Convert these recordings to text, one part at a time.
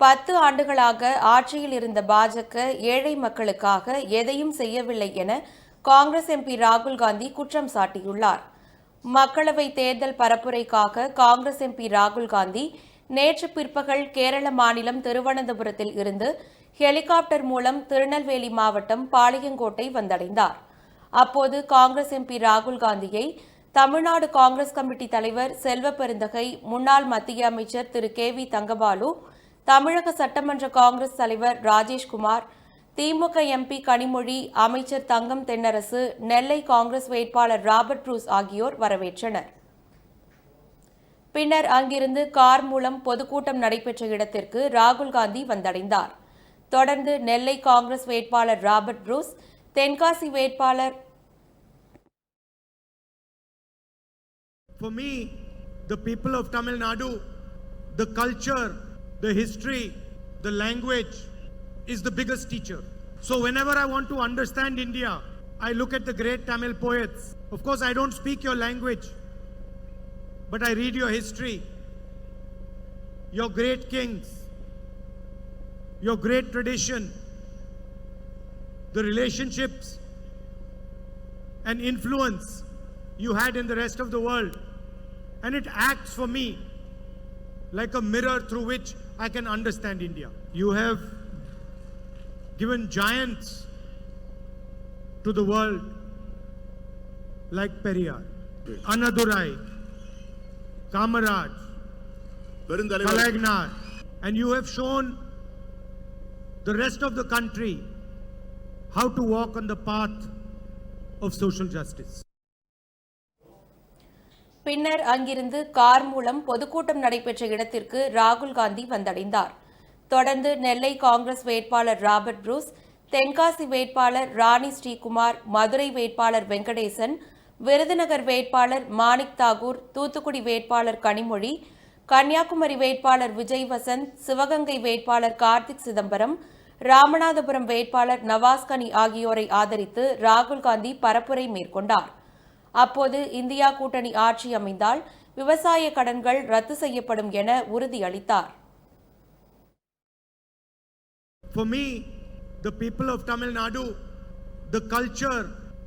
பத்து ஆண்டுகளாக ஆட்சியில் இருந்த பாஜக ஏழை மக்களுக்காக எதையும் செய்யவில்லை என காங்கிரஸ் எம்பி ராகுல் காந்தி குற்றம் சாட்டியுள்ளார். மக்களவை தேர்தல் பரப்புரைக்காக காங்கிரஸ் எம்பி ராகுல் காந்தி நேற்று பிற்பகல் கேரள மாநிலம் திருவனந்தபுரத்தில் இருந்து ஹெலிகாப்டர் மூலம் திருநெல்வேலி மாவட்டம் பாளையங்கோட்டை வந்தடைந்தார். அப்போது காங்கிரஸ் எம்பி ராகுல் காந்தியை தமிழ்நாடு காங்கிரஸ் கமிட்டி தலைவர் செல்வ பெருந்தகை முன்னாள் மத்திய அமைச்சர் திரு கே வி தங்கபாலு தமிழக சட்டமன்ற காங்கிரஸ் தலைவர் ராஜேஷ்குமார் திமுக எம்பி கனிமொழி அமைச்சர் தங்கம் தென்னரசு நெல்லை காங்கிரஸ் வேட்பாளர் ராபர்ட் ப்ரூஸ் ஆகியோர் வரவேற்றனர். பின்னர் அங்கிருந்து கார் மூலம் பொதுக்கூட்டம் நடைபெற்ற இடத்திற்கு ராகுல் காந்தி வந்தடைந்தார். தொடர்ந்து நெல்லை காங்கிரஸ் வேட்பாளர் ராபர்ட் ப்ரூஸ் தென்காசி வேட்பாளர் For me, the people of Tamil Nadu, the culture, the history, the language is the biggest teacher. So, whenever I want to understand India, I look at the great Tamil poets. Of course, I don't speak your language, but I read your history, your great kings, your great tradition, the relationships and influence you had in the rest of the world. And it acts for me like a mirror through which I can understand India. You have given giants to the world like Periyar, Anadurai, Kamaraj, Kalagnar, and you have shown the rest of the country how to walk on the path of social justice. பின்னர் அங்கிருந்து car மூலம் பொதுக்கூட்டம் நடைபெற்ற இடத்திற்கு ராகுல் காந்தி வந்தடைந்தார். தொடர்ந்து நெல்லை காங்கிரஸ் வேட்பாளர் ராபர்ட் ப்ரூஸ் தென்காசி வேட்பாளர் ராணி ஸ்ரீகுமார் மதுரை வேட்பாளர் வெங்கடேசன் விருதுநகர் வேட்பாளர் மாணிக் தாகூர் தூத்துக்குடி வேட்பாளர் கனிமொழி கன்னியாகுமரி வேட்பாளர் விஜய் வசந்த் சிவகங்கை வேட்பாளர் கார்த்திக் சிதம்பரம் ராமநாதபுரம் வேட்பாளர் நவாஸ்கனி ஆகியோரை ஆதரித்து ராகுல் காந்தி பரப்புரை மேற்கொண்டார். அப்போது இந்தியா கூட்டணி ஆட்சி அமைந்தால் விவசாய கடன்கள் ரத்து செய்யப்படும் என உறுதியளித்தார் For me, the people of Tamil Nadu, the culture,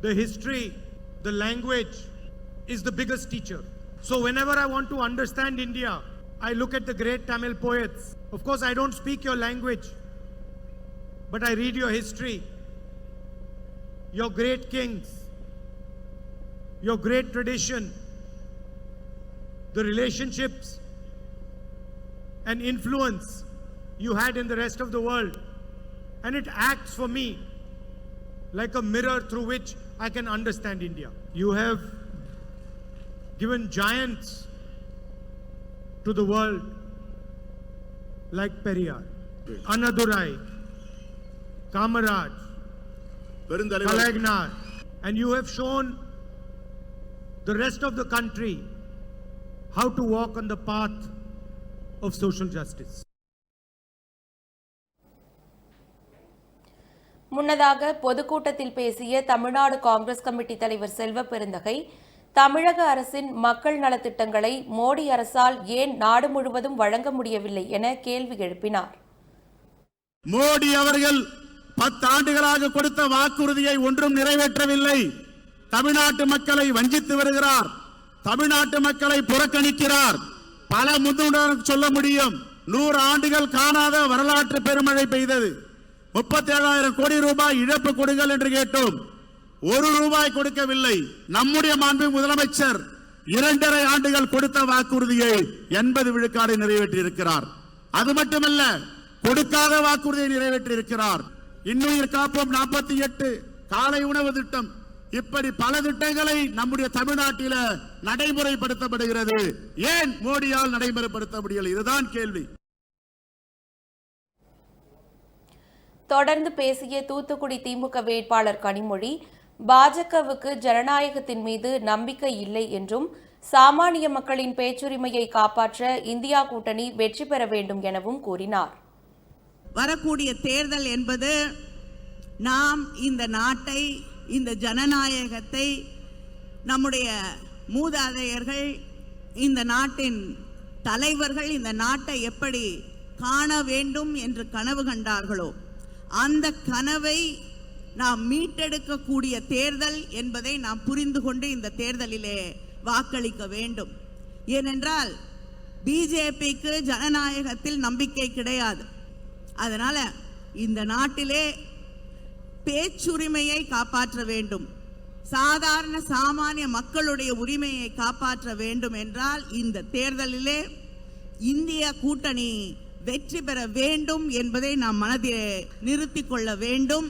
the history, the language is the biggest teacher. So, whenever I want to understand India, I look at the great Tamil poets. Of course, I don't speak your language, but I read your history, your great kings, your great tradition, the relationships and influence you had in the rest of the world. And it acts for me like a mirror through which I can understand India. You have given giants to the world like Periyar, Anadurai, Kamaraj, Kalagnar, and you have shown the rest of the country how to walk on the path of social justice. முன்னதாக பொதுக்கூட்டத்தில் பேசிய Tamil Nadu Congress committee தலைவர் செல்வ பெருந்தகை தமிழக அரசின் மக்கள் நலத்திட்டங்களை மோடி அரசால் ஏன் நாடு முழுவதும் வழங்க முடியவில்லை என கேள்வி எழுப்பினார் மோடி அவர்கள் பத்தாண்டுகளாக கொடுத்த வாக்குறுதியை ஒன்றும் நிறைவேற்றவில்லை தமிழ்நாட்டு மக்களை வஞ்சித்து வருகிறார். தமிழ்நாட்டு மக்களை புறக்கணிக்கிறார். பல முன்னுடன் சொல்ல முடியும். நூறு ஆண்டுகள் காணாத வரலாற்று பெருமழை பெய்தது. முப்பத்தி ஏழாயிரம் கோடி ரூபாய் இழப்பு கொடுங்கள் என்று கேட்டோம். ஒரு ரூபாய் கொடுக்கவில்லை. நம்முடைய மாண்பு முதலமைச்சர் இரண்டரை ஆண்டுகள் கொடுத்த வாக்குறுதியை எண்பது விழுக்காடு நிறைவேற்றி இருக்கிறார் அது மட்டுமல்ல கொடுக்காத வாக்குறுதியை நிறைவேற்றி இருக்கிறார் இன்னுயிர் காப்போம் நாற்பத்தி எட்டு. காலை உணவு திட்டம். இப்படி பல திட்டங்களை நம்முடைய தமிழ்நாட்டில நடைமுறைப்படுத்தப்படுகிறது. ஏன் மோடியால் நடைமுறைப்படுத்த முடியல? இதுதான் கேள்வி. தொடர்ந்து பேசிய தூத்துக்குடி திமுக வேட்பாளர் கனிமொழி பாஜகவுக்கு ஜனநாயகத்தின் மீது நம்பிக்கை இல்லை என்றும் சாமானிய மக்களின் பேச்சுரிமையை காப்பாற்ற இந்தியா கூட்டணி வெற்றி பெற வேண்டும் எனவும் கூறினார். வரக்கூடிய தேர்தல் என்பது நாம் இந்த நாட்டை இந்த ஜனநாயகத்தை நம்முடைய மூதாதையர்கள் இந்த நாட்டின் தலைவர்கள் இந்த நாட்டை எப்படி காண வேண்டும் என்று கனவு கண்டார்களோ அந்த கனவை நாம் மீட்டெடுக்கக்கூடிய தேர்தல் என்பதை நாம் புரிந்து கொண்டு இந்த தேர்தலிலே வாக்களிக்க வேண்டும். ஏனென்றால் பிஜேபிக்கு ஜனநாயகத்தில் நம்பிக்கை கிடையாது. அதனால் இந்த நாட்டிலே பேச்சுரிமையை காப்பாற்ற வேண்டும். சாதாரண சாமானிய மக்களுடைய உரிமையை காப்பாற்ற வேண்டும் என்றால் இந்த தேர்தலிலே இந்திய கூட்டணி வெற்றி பெற வேண்டும் என்பதை நாம் மனதிலே நிறுத்திக் கொள்ள வேண்டும்.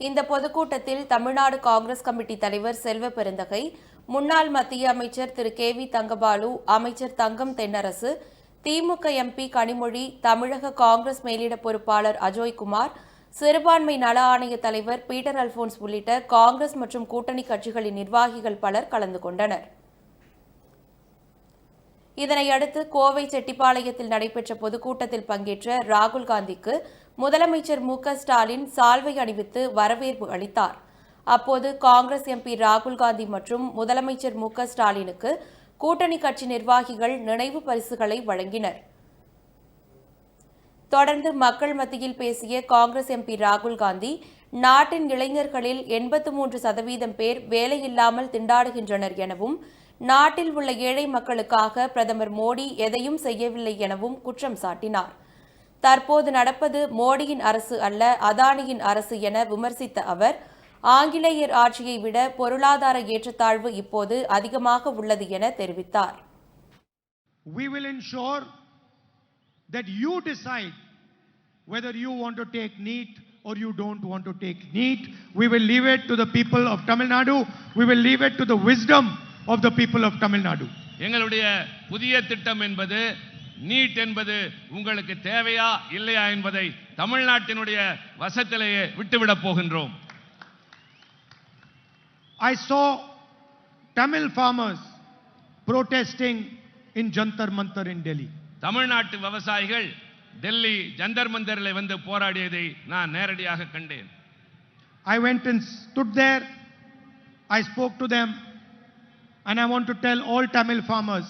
இந்த பொதுக்கூட்டத்தில் தமிழ்நாடு காங்கிரஸ் கமிட்டி தலைவர் செல்வ பெருந்தகை முன்னாள் மத்திய அமைச்சர் திரு கே வி தங்கபாலு அமைச்சர் தங்கம் தென்னரசு திமுக எம்பி கனிமொழி தமிழக காங்கிரஸ் மேலிட பொறுப்பாளர் அஜோய்குமார் சிறுபான்மை நல ஆணைய தலைவர் பீட்டர் அல்போன்ஸ் உள்ளிட்ட காங்கிரஸ் மற்றும் கூட்டணி கட்சிகளின் நிர்வாகிகள் பலர் கலந்து கொண்டனர். இதனையடுத்து கோவை செட்டிப்பாளையத்தில் நடைபெற்ற பொதுக்கூட்டத்தில் பங்கேற்ற ராகுல் காந்திக்கு முதலமைச்சர் மு ஸ்டாலின் சால்வை அணிவித்து வரவேற்பு அளித்தார். அப்போது காங்கிரஸ் எம்பி ராகுல் காந்தி மற்றும் முதலமைச்சர் மு ஸ்டாலினுக்கு கூட்டணி கட்சி நிர்வாகிகள் நினைவு பரிசுகளை வழங்கினர். தொடர்ந்து மக்கள் மத்தியில் பேசிய காங்கிரஸ் எம்பி ராகுல் காந்தி நாட்டின் இளைஞர்களில் எண்பத்து மூன்று சதவீதம் பேர் வேலையில்லாமல் திண்டாடுகின்றனர் எனவும் நாட்டில் உள்ள ஏழை மக்களுக்காக பிரதமர் மோடி எதையும் செய்யவில்லை எனவும் குற்றம் சாட்டினார். தற்போது நடப்பது மோடியின் அரசு அல்ல அதானியின் அரசு என விமர்சித்த அவர் ஆங்கிலேயர் ஆட்சியை விட பொருளாதார ஏற்றத்தாழ்வு இப்போது அதிகமாக உள்ளது என தெரிவித்தார் We will ensure that you decide whether you want to take NEET or you don't want to take NEET. We will leave it to the people of Tamil Nadu. We will leave it to the wisdom of the people of Tamil Nadu. எங்களுடைய புதிய திட்டம் என்பது NEET என்பது உங்களுக்கு தேவையா இல்லையா என்பதை தமிழ்நாட்டினுடைய வசத்திலேயே விட்டுவிடப் போகின்றோம் I saw Tamil farmers protesting in Jantar Mantar in Delhi. தமிழ்நாட்டு விவசாயிகள் டெல்லி ஜந்தர் மந்தரில் வந்து போராடியதை நான் நேரடியாக கண்டேன் I went and stood there. I spoke to them. And I want to tell all Tamil farmers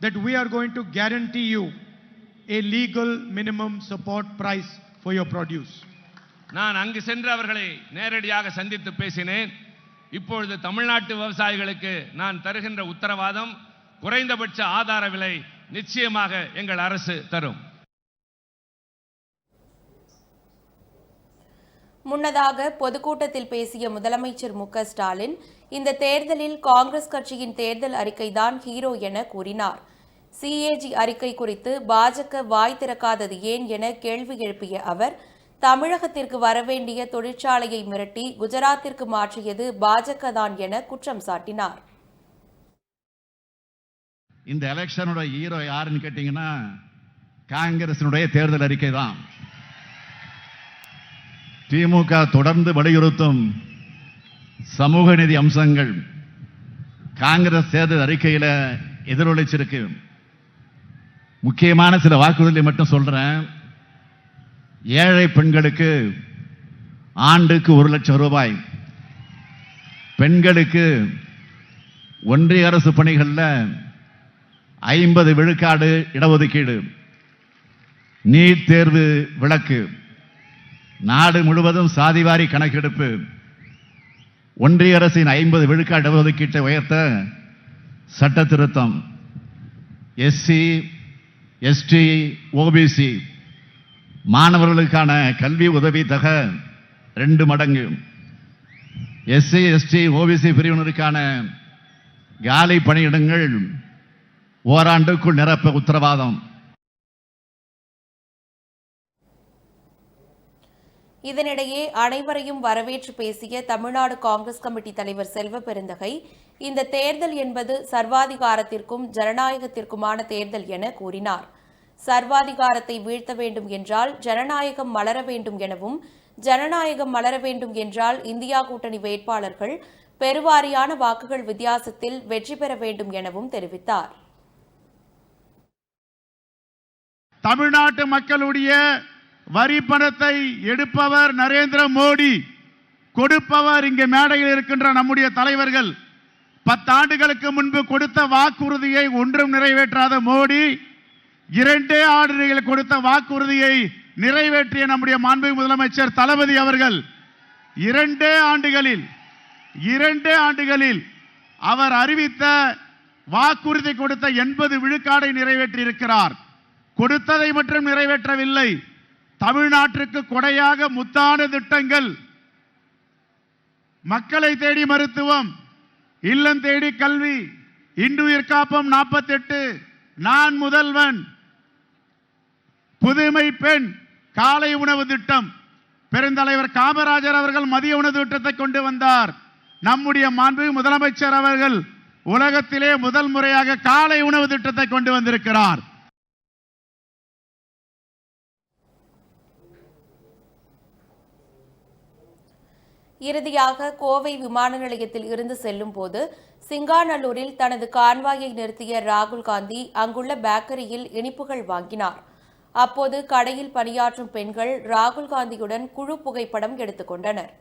that we are going to guarantee you a legal minimum support price for your produce. நான் அங்கு சென்று அவர்களை நேரடியாக சந்தித்து பேசினேன் இப்பொழுது தமிழ்நாட்டு விவசாயிகளுக்கு நான் தருகின்ற உத்தரவாதம் குறைந்தபட்ச ஆதார விலை நிச்சயமாக எங்கள் அரசு தரும். முன்னதாக பொதுக்கூட்டத்தில் பேசிய முதலமைச்சர் மு ஸ்டாலின் இந்த தேர்தலில் காங்கிரஸ் கட்சியின் தேர்தல் அறிக்கைதான் ஹீரோ என கூறினார். சிஏஜி அறிக்கை குறித்து பாஜக வாய் திறக்காதது ஏன் என கேள்வி எழுப்பிய அவர் தமிழகத்திற்கு வரவேண்டிய தொழிற்சாலையை மிரட்டி குஜராத்திற்கு மாற்றியது பாஜக தான் என குற்றம் சாட்டினார். இந்த எலெக்ஷனோட ஹீரோ யாருன்னு கேட்டீங்கன்னா காங்கிரசினுடைய தேர்தல் அறிக்கை தான் திமுக தொடர்ந்து வலியுறுத்தும் சமூக நிதி அம்சங்கள் காங்கிரஸ் தேர்தல் அறிக்கையில் எதிரொலிச்சிருக்கு. முக்கியமான சில வாக்குறுதிகளை மட்டும் சொல்றேன். ஏழை பெண்களுக்கு ஆண்டுக்கு ஒரு லட்சம் ரூபாய். பெண்களுக்கு ஒன்றிய அரசு பணிகளில் ஐம்பது விழுக்காடு இடஒதுக்கீடு. நீட் தேர்வு விலக்கு நாடு முழுவதும் சாதிவாரி கணக்கெடுப்பு. ஒன்றிய அரசின் ஐம்பது விழுக்காடு இடஒதுக்கீட்டை உயர்த்த சட்ட திருத்தம். எஸ்சி எஸ்டி ஓபிசி மாணவர்களுக்கான கல்வி உதவி தக ரெண்டு மடங்கு. எஸ்சி எஸ்டி ஓபிசி பிரிவினருக்கான காலி பணியிடங்கள் ஓராண்டுக்குள் நிரப்ப உத்தரவாதம். இதனிடையே அனைவரையும் வரவேற்று பேசிய தமிழ்நாடு காங்கிரஸ் கமிட்டி தலைவர் செல்வ பெருந்தகை இந்த தேர்தல் என்பது சர்வாதிகாரத்திற்கும் ஜனநாயகத்திற்குமான தேர்தல் என கூறினார். சர்வாதிகாரத்தை வீழ்த்த வேண்டும் என்றால் ஜனநாயகம் மலர வேண்டும் எனவும் ஜனநாயகம் மலர வேண்டும் என்றால் இந்தியா கூட்டணி வேட்பாளர்கள் பெருவாரியான வாக்குகள் வித்தியாசத்தில் வெற்றி பெற வேண்டும் எனவும் தெரிவித்தார். தமிழ்நாட்டு மக்களுடைய வரி பணத்தை எடுப்பவர் நரேந்திர மோடி. கொடுப்பவர் இங்கே மேடையில் இருக்கின்ற நம்முடைய தலைவர்கள். பத்தாண்டுகளுக்கு முன்பு கொடுத்த வாக்குறுதியை ஒன்றும் நிறைவேற்றாத மோடி. இரண்டே ஆண்டுகள் கொடுத்த வாக்குறுதியை நிறைவேற்றிய நம்முடைய மாண்பு முதலமைச்சர் தளபதி அவர்கள் இரண்டே ஆண்டுகளில் இரண்டே ஆண்டுகளில் அவர் அறிவித்த வாக்குறுதி கொடுத்த எண்பது விழுக்காடை நிறைவேற்றி இருக்கிறார் கொடுத்ததை மட்டும் நிறைவேற்றவில்லை. தமிழ்நாட்டிற்கு கொடையாக முத்தான திட்டங்கள். மக்களை தேடி மருத்துவம் இல்லம் தேடி கல்வி இன்றுயிர் காப்பம் நாற்பத்தெட்டு நான் முதல்வன். புதுமை பெண் காலை உணவு திட்டம். பெருந்தலைவர் காமராஜர் அவர்கள் மதிய உணவு திட்டத்தை கொண்டு வந்தார். நம்முடைய மாண்பு முதலமைச்சர் அவர்கள் உலகத்திலே முதல் முறையாக காலை உணவு திட்டத்தை கொண்டு வந்திருக்கிறார். இறுதியாக கோவை விமான நிலையத்தில் இருந்து செல்லும் போது சிங்காநல்லூரில் தனது கான்வாயை நிறுத்திய ராகுல் காந்தி அங்குள்ள பேக்கரியில் இனிப்புகள் வாங்கினார். அப்போது கடையில் பணியாற்றும் பெண்கள் ராகுல் காந்தியுடன் குழு புகைப்படம் எடுத்துக்கொண்டனர்